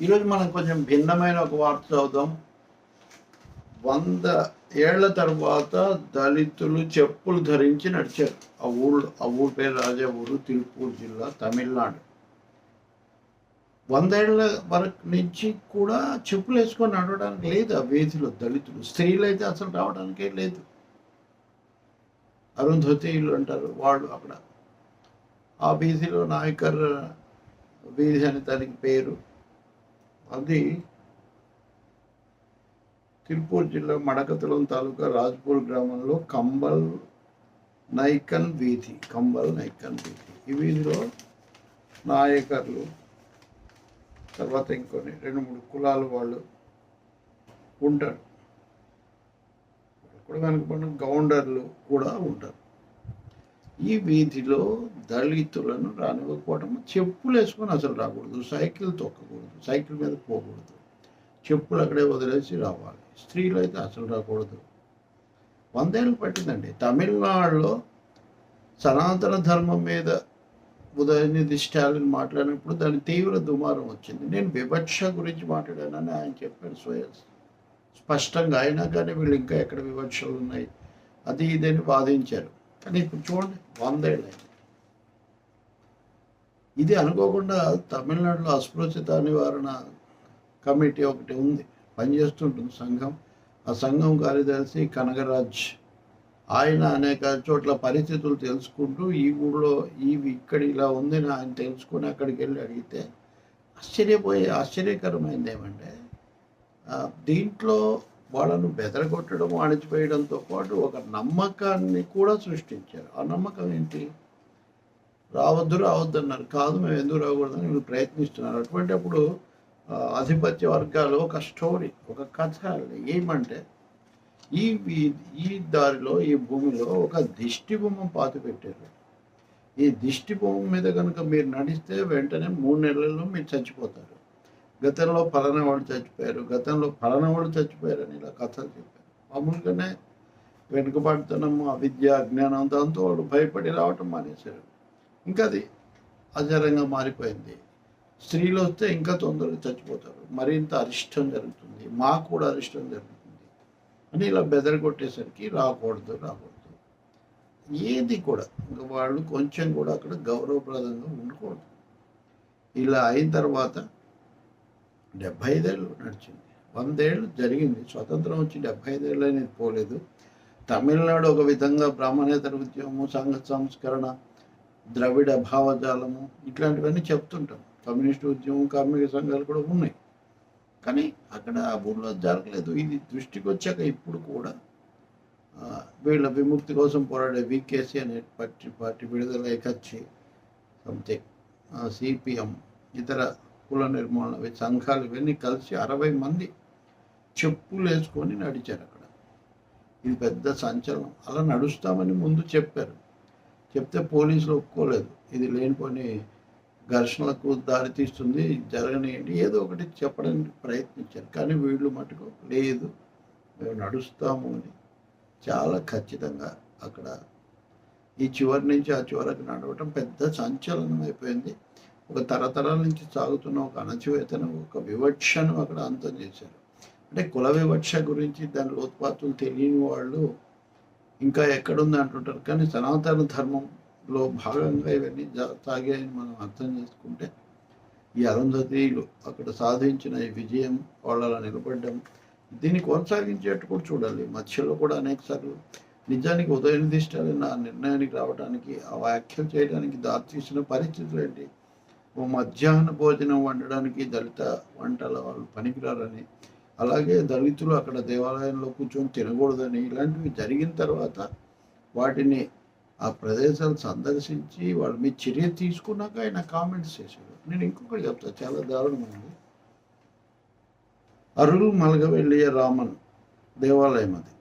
ఈరోజు మనం కొంచెం భిన్నమైన ఒక వార్త చదువుదాం. వంద ఏళ్ళ తర్వాత దళితులు చెప్పులు ధరించి నడిచారు. ఆ ఊళ్ళో ఆ ఊరు పేరు రాజా ఊరు తిరుపూర్ జిల్లా తమిళనాడు. వందేళ్ళ వరకు నుంచి కూడా చెప్పులు వేసుకొని నడవడానికి లేదు ఆ వీధిలో దళితులు. స్త్రీలు అయితే అసలు రావడానికే లేదు. అరుంధతీయులు అంటారు వాళ్ళు అక్కడ. ఆ వీధిలో నాయకర్ వీధి అని దానికి పేరు. అది తిరుపూర్ జిల్లా మడకతులం తాలూకా రాజ్పూర్ గ్రామంలో కంబల్ నైకన్ వీధి కంబల్ నైకన్ వీధి. ఈ వీధిలో నాయకర్లు తర్వాత ఇంకొన్ని రెండు మూడు కులాల వాళ్ళు ఉంటారు. కూడా కనుక గౌండర్లు కూడా ఉంటారు. ఈ వీధిలో దళితులను రానివ్వకపోవడం చెప్పులు వేసుకొని అసలు రాకూడదు. సైకిల్ తొక్కకూడదు. సైకిల్ మీద పోకూడదు. చెప్పులు అక్కడే వదిలేసి రావాలి. స్త్రీలు అయితే అసలు రాకూడదు. వందేళ్ళు పట్టిందండి. తమిళనాడులో సనాతన ధర్మం మీద ఉదయనిధి స్టాలిన్ మాట్లాడినప్పుడు దాని తీవ్ర దుమారం వచ్చింది. నేను వివక్ష గురించి మాట్లాడానని ఆయన చెప్పారు స్వయం. స్పష్టంగా అయినా కానీ వీళ్ళు ఇంకా ఎక్కడ వివక్షలు ఉన్నాయి? అది ఇదని వాదించారు. కానీ ఇప్పుడు చూడండి వందేళ్ళు ఇది అనుకోకుండా తమిళనాడులో అస్పృశ్యత నివారణ కమిటీ ఒకటి ఉంది. పనిచేస్తుంటుంది సంఘం. ఆ సంఘం కార్యదర్శి కనగరాజ్ ఆయన అనేక చోట్ల పరిస్థితులు తెలుసుకుంటూ ఈ ఊళ్ళో ఇవి ఇక్కడ ఇలా ఉందని ఆయన తెలుసుకుని అక్కడికి వెళ్ళి అడిగితే ఆశ్చర్యపోయే ఆశ్చర్యకరమైంది ఏమంటే దీంట్లో వాళ్ళను బెదరగొట్టడం అణిచివేయడంతో పాటు ఒక నమ్మకాన్ని కూడా సృష్టించారు. ఆ నమ్మకం ఏంటి? రావద్దు రావద్దు అన్నారు కాదు మేము ఎందుకు రాకూడదని వీళ్ళు ప్రయత్నిస్తున్నారు. అటువంటి అప్పుడు ఆధిపత్య వర్గాలు ఒక స్టోరీ ఒక కథ ఏమంటే ఈ వీ- ఈ దారిలో ఈ భూమిలో ఒక దిష్టి బొమ్మ పాతి పెట్టారు. ఈ దిష్టి బొమ్మ మీద కనుక మీరు నడిస్తే వెంటనే మూడు నెలల్లో మీరు చచ్చిపోతారు. గతంలో ఫలానా వాళ్ళు చచ్చిపోయారు గతంలో ఫలానా వాళ్ళు చచ్చిపోయారు అని ఇలా కథలు చెప్పారు. మామూలుగానే వెనుకబడుతున్నాము అవిద్య అజ్ఞానం దాంతో వాళ్ళు భయపడి రావటం మానేశారు. ఇంకా అది అజరంగా మారిపోయింది. స్త్రీలు వస్తే ఇంకా తొందరగా చచ్చిపోతారు. మరింత అరిష్టం జరుగుతుంది. మాకు కూడా అరిష్టం జరుగుతుంది అని ఇలా బెదరగొట్టేసరికి రాకూడదు రాకూడదు. ఏది కూడా ఇంకా వాళ్ళు కొంచెం కూడా అక్కడ గౌరవప్రదంగా ఉండకూడదు. ఇలా అయిన తర్వాత డెబ్భై ఐదేళ్ళు నడిచింది. వందేళ్ళు జరిగింది. స్వతంత్రం వచ్చి డెబ్భై ఐదేళ్ళు అనేది పోలేదు. తమిళనాడు ఒక విధంగా బ్రాహ్మణేతర ఉద్యమము సంఘ సంస్కరణ ద్రవిడ భావజాలము ఇట్లాంటివన్నీ చెప్తుంటాం. కమ్యూనిస్ట్ ఉద్యమం కార్మిక సంఘాలు కూడా ఉన్నాయి. కానీ అక్కడ ఆ ఊళ్ళో జరగలేదు. ఇది దృష్టికి వచ్చాక ఇప్పుడు కూడా వీళ్ళ విముక్తి కోసం పోరాడే వికేసి అనే పార్టీ పార్టీ విడుదల ఏకచ్చి సంథింగ్ సిపిఎం ఇతర కుల నిర్మూలన సంఘాలు ఇవన్నీ కలిసి అరవై మంది చెప్పులు వేసుకొని నడిచారు అక్కడ. ఇది పెద్ద సంచలనం. అలా నడుస్తామని ముందు చెప్పారు. చెప్తే పోలీసులు ఒప్పుకోలేదు. ఇది లేనిపోని ఘర్షణలకు దారితీస్తుంది జరగనియండి. ఏదో ఒకటి చెప్పడానికి ప్రయత్నించారు. కానీ వీళ్ళు మటుకు లేదు. మేము నడుస్తాము అని చాలా ఖచ్చితంగా అక్కడ ఈ చివరి నుంచి ఆ చివరికి నడవటం పెద్ద సంచలనం అయిపోయింది. ఒక తరతరాల నుంచి సాగుతున్న ఒక అణచివేతను ఒక వివక్షను అక్కడ అంతం చేశారు. అంటే కుల వివక్ష గురించి దాని లోతుపాతులు తెలియని వాళ్ళు ఇంకా ఎక్కడుంది అంటుంటారు. కానీ సనాతన ధర్మంలో భాగంగా ఇవన్నీ సాగాయని మనం అర్థం చేసుకుంటే ఈ అరుంధతీయులు అక్కడ సాధించిన ఈ విజయం వాళ్ళలా నిలబడడం దీన్ని కొనసాగించేట్టు కూడా చూడాలి. మధ్యలో కూడా అనేకసార్లు నిజానికి ఉదయనిధి ఆ నిర్ణయానికి రావడానికి ఆ వ్యాఖ్యలు చేయడానికి దారితీసిన పరిస్థితులు ఏంటి? ఓ మధ్యాహ్న భోజనం వండడానికి దళిత వంటల వాళ్ళు పనికిరారని అలాగే దళితులు అక్కడ దేవాలయంలో కూర్చొని తినకూడదని ఇలాంటివి జరిగిన తర్వాత వాటిని ఆ ప్రదేశాలు సందర్శించి వాళ్ళ మీద చర్య తీసుకున్నాక ఆయన కామెంట్స్ చేశారు నేను ఇంకొకటి చెప్తా చాలా దారుణమైంది అరుల్ మలగవెల్లియ రామన్ దేవాలయం అది.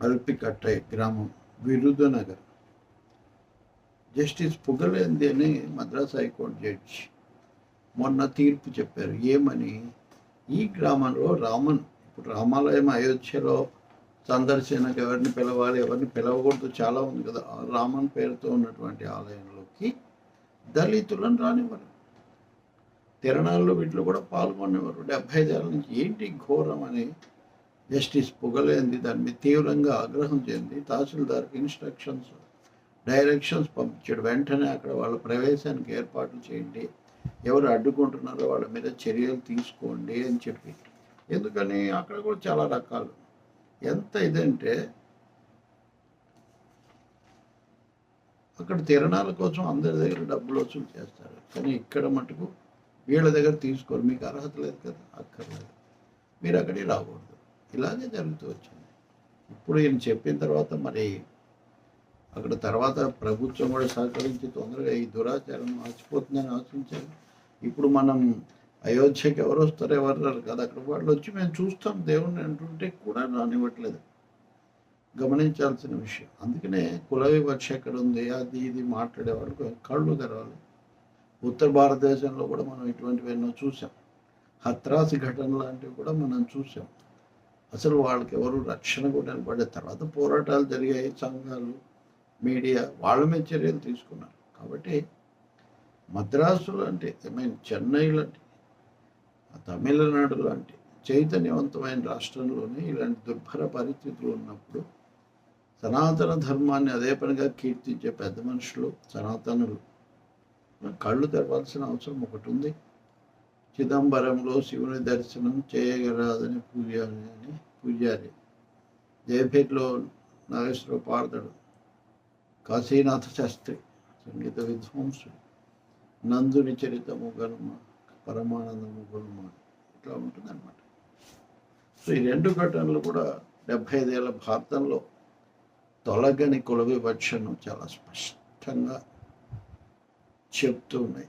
అల్పికట్టై గ్రామం విరుదనగర్. జస్టిస్ పొగలేంది అని మద్రాస్ హైకోర్టు జడ్జి మొన్న తీర్పు చెప్పారు. ఏమని? ఈ గ్రామంలో రామన్ ఇప్పుడు రామాలయం అయోధ్యలో సందర్శనకు ఎవరిని పిలవాలి ఎవరిని పిలవకూడదు చాలా ఉంది కదా. రామన్ పేరుతో ఉన్నటువంటి ఆలయంలోకి దళితులను రానివ్వరు. తిరణాల్లో వీటిలో కూడా పాల్గొనేవారు. డెబ్బై ఐదేళ్ళ నుంచి ఏంటి ఘోరం అని జస్టిస్ పొగలేంది దాని మీద తీవ్రంగా ఆగ్రహం చెంది తహసీల్దార్కి ఇన్స్ట్రక్షన్స్ డైరెక్షన్స్ పంపించాడు. వెంటనే అక్కడ వాళ్ళ ప్రవేశానికి ఏర్పాట్లు చేయండి. ఎవరు అడ్డుకుంటున్నారో వాళ్ళ మీద చర్యలు తీసుకోండి అని చెప్పి ఎందుకని? అక్కడ కూడా చాలా రకాలు. ఎంత ఇదంటే అక్కడ తిరణాల కోసం అందరి దగ్గర డబ్బులు వసూలు చేస్తారు. కానీ ఇక్కడ మటుకు వీళ్ళ దగ్గర తీసుకోరు. మీకు అర్హత లేదు కదా? అక్కర్లేదు. మీరు అక్కడికి రాకూడదు. ఇలాగే జరుగుతూ వచ్చింది. ఇప్పుడు ఈయన చెప్పిన తర్వాత మరి అక్కడ తర్వాత ప్రభుత్వం కూడా సహకరించి తొందరగా ఈ దురాచారం మర్చిపోతుందని ఆశించారు. ఇప్పుడు మనం అయోధ్యకి ఎవరు వస్తారు ఎవరు కదా అక్కడ వాళ్ళు వచ్చి మేము చూస్తాం దేవుణ్ణి అంటుంటే కూడా రానివ్వట్లేదు. గమనించాల్సిన విషయం. అందుకనే కుల వివక్ష ఎక్కడ ఉంది అది ఇది మాట్లాడేవాళ్ళకు కళ్ళు తెరవాలి. ఉత్తర భారతదేశంలో కూడా మనం ఇటువంటివి ఎన్నో చూసాం హత్రాసి ఘటన లాంటివి కూడా మనం చూసాం అసలు వాళ్ళకి ఎవరు రక్షణ కూడా నిలబడే తర్వాత పోరాటాలు జరిగాయి సంఘాలు మీడియా వాళ్ళ మీద చర్యలు తీసుకున్నారు. కాబట్టి మద్రాసు లాంటి ఐ మీన్ చెన్నై లాంటి తమిళనాడు లాంటి చైతన్యవంతమైన రాష్ట్రంలోనే ఇలాంటి దుర్భర పరిస్థితులు ఉన్నప్పుడు సనాతన ధర్మాన్ని అదే పనిగా కీర్తించే పెద్ద మనుషులు సనాతనులు. కళ్ళు తెరవాల్సిన అవసరం ఒకటి ఉంది. చిదంబరంలో శివుని దర్శనం చేయగలదని పూజారి అని పూజారి. జయపేటలో నాగేశ్వర పాడతాడు. కాశీనాథ శాస్త్రి సంగీత విద్వాంసుడు నందుని చరితము గనుమ పరమానందము గనుమ ఇట్లా ఉంటుందన్నమాట. సో ఈ రెండు ఘటనలు కూడా డెబ్బై ఐదేళ్ళ భారతంలో తొలగని కుల వివక్షను చాలా స్పష్టంగా చెప్తూ ఉన్నాయి.